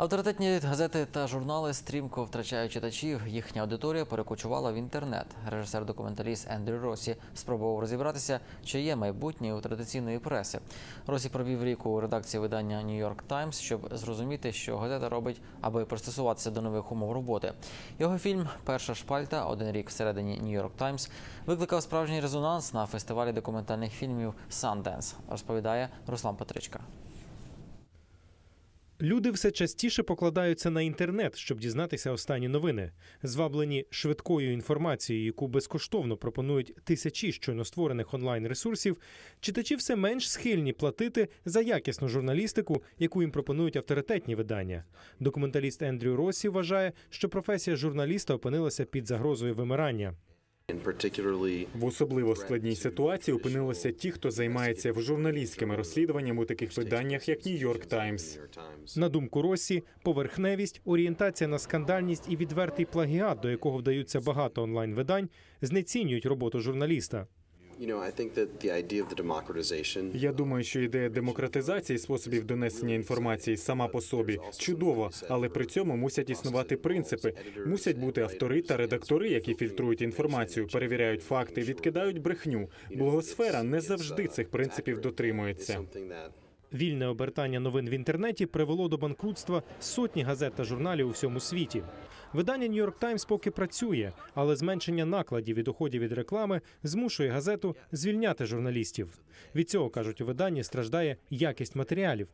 Авторитетні газети та журнали стрімко втрачають читачів. Їхня аудиторія перекочувала в інтернет. Режисер-документаліст Ендрю Росі спробував розібратися, чи є майбутнє у традиційної преси. Росі провів рік у редакції видання York Times, щоб зрозуміти, що газета робить, аби пристосуватися до нових умов роботи. Його фільм Перша шпальта один рік всередині York Times викликав справжній резонанс на фестивалі документальних фільмів Sundance, розповідає Руслан Петричка. Люди все частіше покладаються на інтернет, щоб дізнатися останні новини. Зваблені швидкою інформацією, яку безкоштовно пропонують тисячі щойно створених онлайн ресурсів, читачі все менш схильні платити за якісну журналістику, яку їм пропонують авторитетні видання. Документаліст Ендрю Росі вважає, що професія журналіста опинилася під загрозою вимирання. В особливо складній ситуації опинилися ті, хто займається журналістськими розслідуваннями у таких виданнях, як Нью-Йорк Таймс. На думку Росі, поверхневість, орієнтація на скандальність і відвертий плагіат, до якого вдаються багато онлайн видань, знецінюють роботу журналіста. Я думаю, що ідея демократизації способів донесення інформації сама по собі чудова, але при цьому мусять існувати принципи. Мусять бути автори та редактори, які фільтрують інформацію, перевіряють факти, відкидають брехню. Блогосфера не завжди цих принципів дотримується. Вільне обертання новин в інтернеті привело до банкрутства сотні газет та журналів у всьому світі. Видання York Times поки працює, але зменшення накладів і доходів від реклами змушує газету звільняти журналістів. Від цього кажуть у виданні страждає якість матеріалів.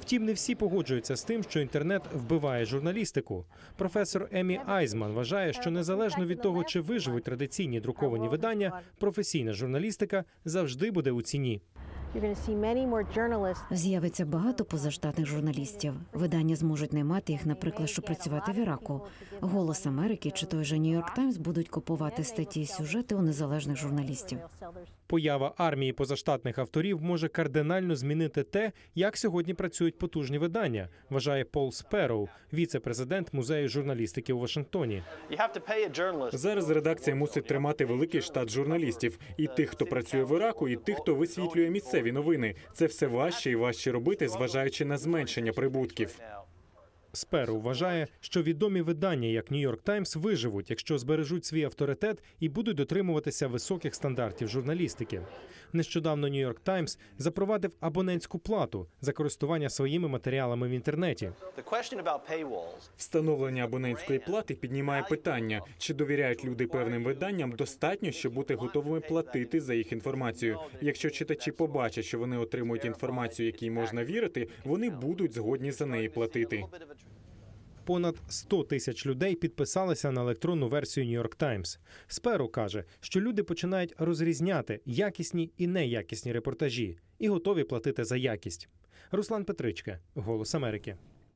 Втім, не всі погоджуються з тим, що інтернет вбиває журналістику. Професор Емі Айзман вважає, що незалежно від того, чи виживуть традиційні друковані видання, професійна журналістика завжди буде у ціні. З'явиться багато позаштатних журналістів. Видання зможуть наймати їх, наприклад, щоб працювати в Іраку. Голос Америки чи той же Нью-Йорк Таймс будуть купувати статті і сюжети у незалежних журналістів. Поява армії позаштатних авторів може кардинально змінити те, як сьогодні працюють потужні видання, вважає Пол Спероу, віце-президент музею журналістики у Вашингтоні. Зараз редакція мусить тримати великий штат журналістів і тих, хто працює в Іраку, і тих, хто висвітлює місцеві новини. Це все важче і важче робити, зважаючи на зменшення прибутків. Сперу вважає, що відомі видання, як Нью-Йорк Таймс, виживуть, якщо збережуть свій авторитет і будуть дотримуватися високих стандартів журналістики. Нещодавно Нью-Йорк Таймс запровадив абонентську плату за користування своїми матеріалами в інтернеті. Встановлення абонентської плати піднімає питання, чи довіряють люди певним виданням достатньо, щоб бути готовими платити за їх інформацію. Якщо читачі побачать, що вони отримують інформацію, якій можна вірити, вони будуть згодні за неї платити. Понад 100 тисяч людей підписалися на електронну версію Нью-Йорк Таймс. Сперу каже, що люди починають розрізняти якісні і неякісні репортажі і готові платити за якість. Руслан Петричка, Голос Америки.